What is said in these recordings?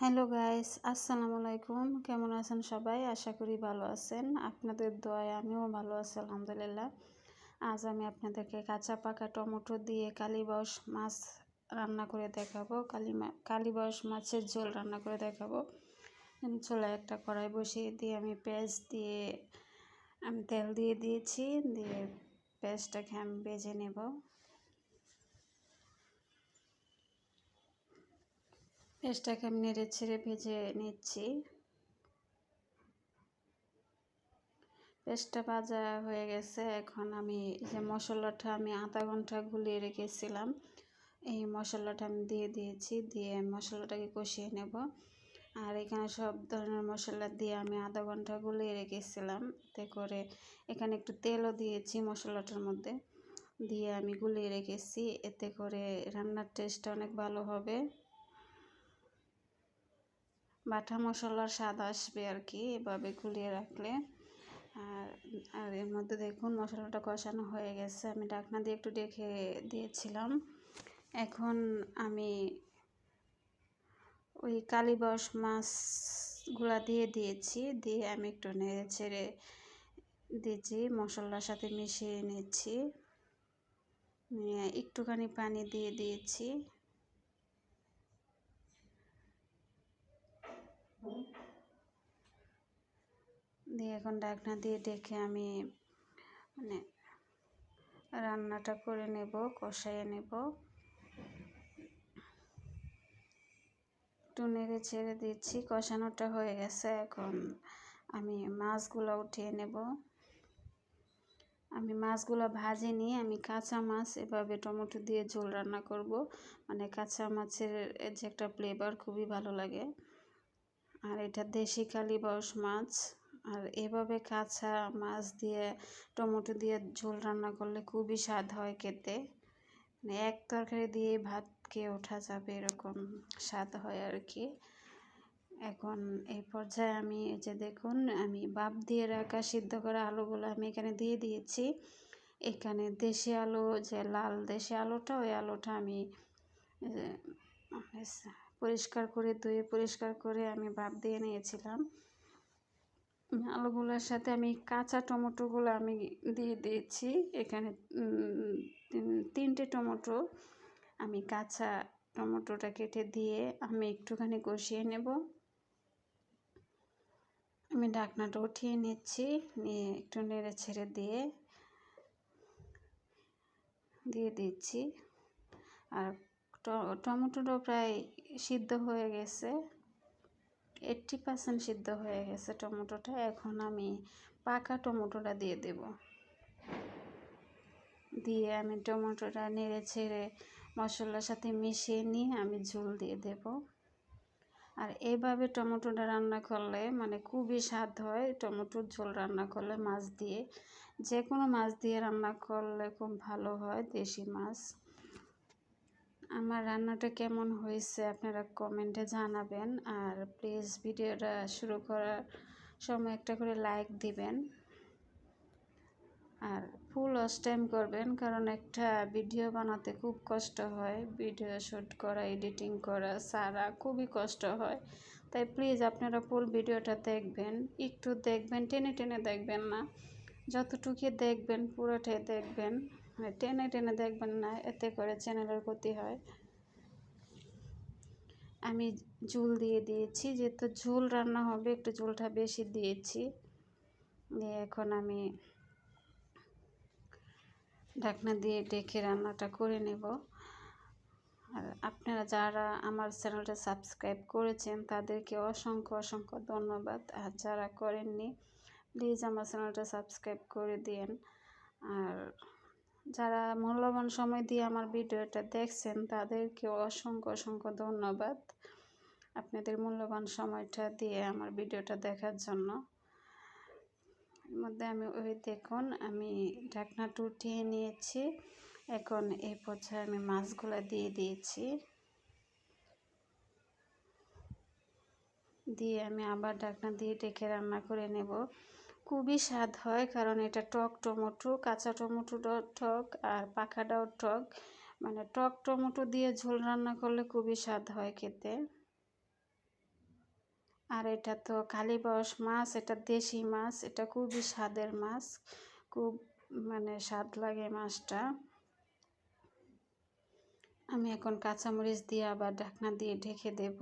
Hello guys, আসসালামু আলাইকুম। কেমন আছেন সবাই? আশা করি ভালো আছেন। আপনাদের দোয়ায় আমিও ভালো আছি, আলহামদুলিল্লাহ। আজ আমি আপনাদেরকে কাঁচা পাকা টমেটো দিয়ে কালীবাস মাছ রান্না করে দেখাবো। কালী কালীবাস মাছের ঝোল রান্না করে দেখাবো। চুলায় একটা কড়াই বসিয়ে দিয়ে আমি পেঁয়াজ দিয়ে আমি তেল দিয়ে দিয়েছি। দিয়ে পেঁয়াজটাকে আমি বেজে নেব। পেঁয়াজটাকে আমি নেড়ে ছেড়ে ভেজে নিচ্ছি। পেস্টটা ভাজা হয়ে গেছে। এখন আমি যে মশলাটা আমি আধা ঘণ্টা গুলিয়ে রেখেছিলাম, এই মশলাটা আমি দিয়ে দিয়েছি, দিয়ে মশলাটাকে কষিয়ে নেব। আর এখানে সব ধরনের মশলা দিয়ে আমি আধা ঘণ্টা গুলিয়ে রেখেছিলাম। এতে করে এখানে একটু তেলও দিয়েছি মশলাটার মধ্যে, দিয়ে আমি গুলিয়ে রেখেছি। এতে করে রান্নার টেস্টটা অনেক ভালো হবে। বাটা মশলার স্বাদ আসবে আর কি এভাবে গুলিয়ে রাখলে। আর আর এর মধ্যে দেখুন মশলাটা কষানো হয়ে গেছে। আমি ডাকনা দিয়ে একটু ডেকে দিয়েছিলাম। এখন আমি ওই কালীবাস মাছগুলা দিয়ে দিয়েছি। দিয়ে আমি একটু নেড়ে ছেড়ে দিয়েছি, মশলার সাথে মিশিয়ে নিচ্ছি। একটুখানি পানি দিয়ে দিয়েছি। দিয়ে এখন ডাকনা দিয়ে ডেকে আমি মানে রান্নাটা করে নেব, কষাইয়ে নেব। একটু নেড়ে ছেড়ে দিচ্ছি, কষানোটা হয়ে গেছে, এখন আমি মাছগুলো উঠিয়ে নেব। আমি মাছগুলো ভাজে নিয়ে আমি কাঁচা মাছ এভাবে টমেটো দিয়ে ঝোল রান্না করব। মানে কাঁচা মাছের যে একটা ফ্লেভার খুবই ভালো লাগে। আর এটা দেশি কালীবাউস মাছ। আর এভাবে কাঁচা মাছ দিয়ে, টমেটো দিয়ে ঝোল রান্না করলে খুবই স্বাদ হয় খেতে। মানে এক তরকারি দিয়ে ভাত খেয়ে ওঠা যাবে এরকম স্বাদ হয় আর কি। এখন এই পর্যায়ে আমি এই যে দেখুন, আমি বাপ দিয়ে রাখা সিদ্ধ করা আলুগুলো আমি এখানে দিয়ে দিয়েছি। এখানে দেশি আলু, যে লাল দেশি আলুটা, ওই আলুটা আমি পরিষ্কার করে ধুয়ে পরিষ্কার করে আমি ভাপ দিয়ে নিয়েছিলাম। আলুগুলোর সাথে আমি কাঁচা টমেটোগুলো আমি দিয়ে দিয়েছি। এখানে তিনটে টমেটো আমি কাঁচা টমেটোটা কেটে দিয়ে আমি একটুখানি কষিয়ে নেব। আমি ঢাকনাটা উঠিয়ে নিচ্ছি, নিয়ে একটু নেড়ে ছেড়ে দিয়ে দিয়ে দিচ্ছি। আর টমেটোটা প্রায় সিদ্ধ হয়ে গেছে। এইট্টি পার্সেন্ট সিদ্ধ হয়ে গেছে টমেটোটা। এখন আমি পাকা টমেটোটা দিয়ে দেব। দিয়ে আমি টমেটোটা নেড়ে ছেড়ে মশলার সাথে মিশিয়ে নিয়ে আমি ঝোল দিয়ে দেব। আর এইভাবে টমেটোটা রান্না করলে মানে খুবই স্বাদ হয় টমেটোর ঝোল রান্না করলে মাছ দিয়ে। যে কোনো মাছ দিয়ে রান্না করলে খুব ভালো হয় দেশি মাছ। আমার রান্নাটা কেমন হয়েছে আপনারা কমেন্টে জানাবেন। আর প্লিজ ভিডিওটা শুরু করার সময় একটা করে লাইক দিবেন। আর ফুল ওয়াচ টাইম করবেন কারণ একটা ভিডিও বানাতে খুব কষ্ট হয়। ভিডিও শ্যুট করা এডিটিং করা সারা খুবই কষ্ট হয়। তাই প্লিজ আপনারা ফুল ভিডিওটা দেখবেন। একটু দেখবেন, টেনে টেনে দেখবেন না। যতটুকু দেখবেন, পুরোটাই দেখবেন। টেনে টেনে দেখবেন না, এতে করে চ্যানেলের ক্ষতি হয়। আমি ঝুল দিয়ে দিয়েছি, যেহেতু ঝুল রান্না হবে, একটু ঝুলটা বেশি দিয়েছি। দিয়ে এখন আমি ঢাকনা দিয়ে ডেকে রান্নাটা করে নেব। আর আপনারা যারা আমার চ্যানেলটা সাবস্ক্রাইব করেছেন, তাদেরকে অসংখ্য অসংখ্য ধন্যবাদ। আর যারা করেননি, প্লিজ আমার চ্যানেলটা সাবস্ক্রাইব করে দিন আর যারা মূল্যবান সময় দিয়ে আমার ভিডিওটা দেখছেন তাদেরকে অসংখ্য অসংখ্য ধন্যবাদ আপনাদের মূল্যবান সময়টা দিয়ে আমার ভিডিওটা দেখার জন্য। এর মধ্যে আমি ওই দেখুন, আমি ঢাকনাটা উঠিয়ে নিয়েছি। এখন এই পর্যায়ে আমি মাছগুলো দিয়ে দিয়েছি। দিয়ে আমি আবার ঢাকনা দিয়ে ডেকে রান্না করে নেব। খুবই স্বাদ হয়, কারণ এটা টক টমেটো, কাঁচা টমেটোটাও টক আর পাখাটাও টক। মানে টক টমেটো দিয়ে ঝোল রান্না করলে খুবই স্বাদ হয় খেতে। আর এটা তো কালীবাস মাছ, এটা দেশি মাছ, এটা খুবই স্বাদের মাছ। খুব মানে স্বাদ লাগে মাছটা। আমি এখন কাঁচামরিচ দিয়ে আবার ঢাকনা দিয়ে ঢেকে দেব।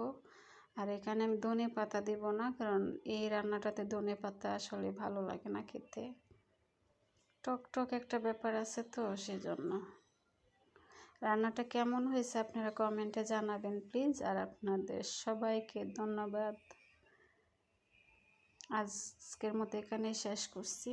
আর এখানে আমি ধনে পাতা দেব না, কারণ এই রান্নাটাতে ধনে পাতা আসলে ভালো লাগে না খেতে। টক টক একটা ব্যাপার আছে তো, সেজন্য। রান্নাটা কেমন হয়েছে আপনারা কমেন্টে জানাবেন প্লিজ, আর আপনাদের সবাইকে ধন্যবাদ। আজকের মতো এখানে শেষ করছি।